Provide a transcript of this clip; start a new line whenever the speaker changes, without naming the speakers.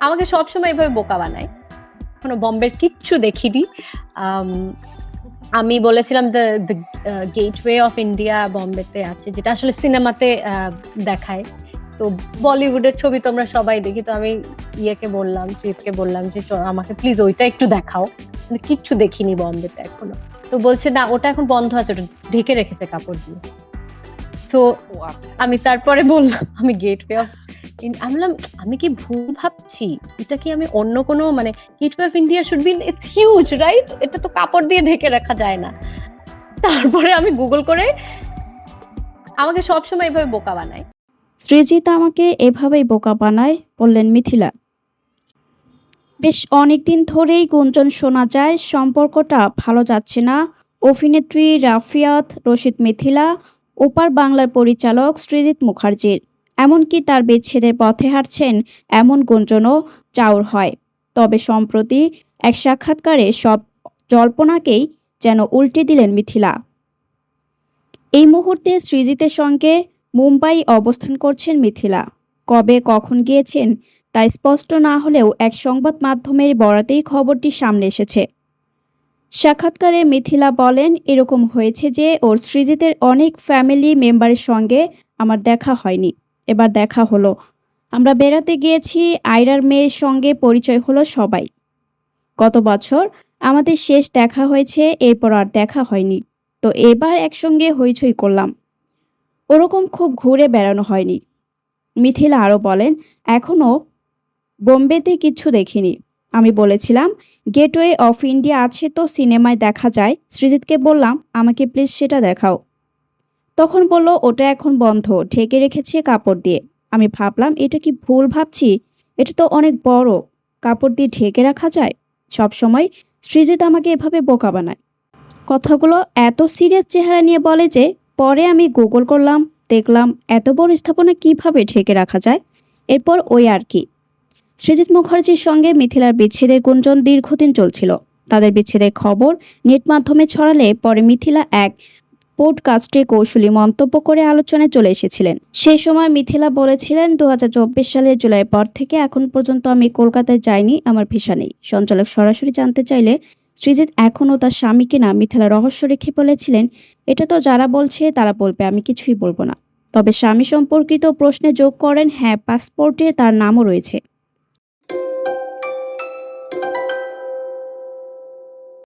আমাকে সবসময় এভাবে বোকা বানায়। এখনও বম্বের কিচ্ছু দেখিনি। আম, আমি বলেছিলাম দ্য গেটওয়ে অফ ইন্ডিয়া বম্বেতে আছে যেটা আসলে সিনেমাতে দেখায়। তো বলিউডের ছবি তোমরা সবাই দেখি তো আমি ইয়েকে বললাম সুইফকে বললাম যে "চ, আমাকে প্লিজ ওইটা একটু দেখাও। কিচ্ছু দেখিনি বম্বেতে এখনও। তো বলছে না ওটা এখন বন্ধ আছে ওটা ঢেকে রেখেছে কাপড় দিয়ে। তো
আচ্ছা।
আমি তারপরে বললাম আমি গেটওয়ে অফ আমি বললাম, আমি কি ভুল ভাবছি? এটা কি আমি অন্য কোনো মানে gateway of India should be it's huge right এটা তো কাপড় দিয়ে ঢেকে রাখা যায় না। তারপরে আমি গুগল করে আমাকে সবসময় এভাবে বোকা বানায়।
সৃজিত আমাকে এভাবেই বোকা বানায়, বললেন মিথিলা। বেশ অনেকদিন ধরেই গুঞ্জন শোনা যায়, সম্পর্কটা ভালো যাচ্ছে না। অভিনেত্রী রাফিয়াত রশিদ মিথিলা, ওপার বাংলার পরিচালক সৃজিত মুখার্জির। এমনকি তার বিচ্ছেদের পথে হাঁটছেন এমন গুঞ্জনও চাউর হয়। তবে সম্প্রতি এক সাক্ষাৎকারে সব জল্পনাকেই যেন উল্টে দিলেন মিথিলা। এই মুহূর্তে সৃজিতের সঙ্গে মুম্বাই অবস্থান করছেন মিথিলা। কবে কখন গিয়েছেন তা স্পষ্ট না হলেও এক সংবাদ মাধ্যমের বরাতেই খবরটি সামনে এসেছে। সাক্ষাৎকারে মিথিলা বলেন, এরকম হয়েছে যে ওর সৃজিতের অনেক ফ্যামিলি মেম্বারের সঙ্গে আমার দেখা হয়নি। এবার দেখা হলো। আমরা বেড়াতে গিয়েছি, আয়রার মেয়ের সঙ্গে পরিচয় হলো সবাই। গত বছর আমাদের শেষ দেখা হয়েছে, এরপর আর দেখা হয়নি। তো এবার একসঙ্গে হইচই করলাম। ওরকম খুব ঘুরে বেড়ানো হয়নি। মিথিলা আরও বলেন এখনও বোম্বেতে কিছু দেখিনি। আমি বলেছিলাম, গেটওয়ে অফ ইন্ডিয়া আছে তো সিনেমায় দেখা যায়। সৃজিতকে বললাম, আমাকে প্লিজ সেটা দেখাও। তখন বলল, ওটা এখন বন্ধ, ঢেকে রেখেছে কাপড় দিয়ে। আমি ভাবলাম, এটা কি ভুল ভাবছি? এটা তো অনেক বড়। কাপড় দিয়ে ঢেকে রাখা যায়? সব সময় সৃজিত আমাকে এভাবে বোকা বানায়। কথাগুলো এত সিরিয়াস চেহারা নিয়ে বলে যে, পরে আমি গুগল করলাম, দেখলাম, এত বড় স্থাপনা কীভাবে ঢেকে রাখা যায়? এরপর ওই আর কি। সৃজিত মুখার্জির সঙ্গে মিথিলার বিচ্ছেদের গুঞ্জন দীর্ঘদিন চলছিল। তাদের বিচ্ছেদের খবর নেট মাধ্যমে ছড়ালে পরে মিথিলা এক পডকাস্টে কৌশলী মন্তব্য করে আলোচনায় চলে এসেছিলেন। সেই সময় মিথিলা বলেছিলেন দু সালের জুলাই পর থেকে এখন পর্যন্ত আমি কলকাতায় যাইনি, আমার ভিসা নেই। সঞ্চালক সরাসরি জানতে চাইলে, সৃজিত এখনও তার স্বামীকে না? মিথিলা রহস্য রেখে বলেছিলেন, এটা তো যারা বলছে, তারা বলবে, আমি কিছুই বলব না। তবে স্বামী সম্পর্কিত প্রশ্নে যোগ করেন হ্যাঁ পাসপোর্টে তার নামও রয়েছে।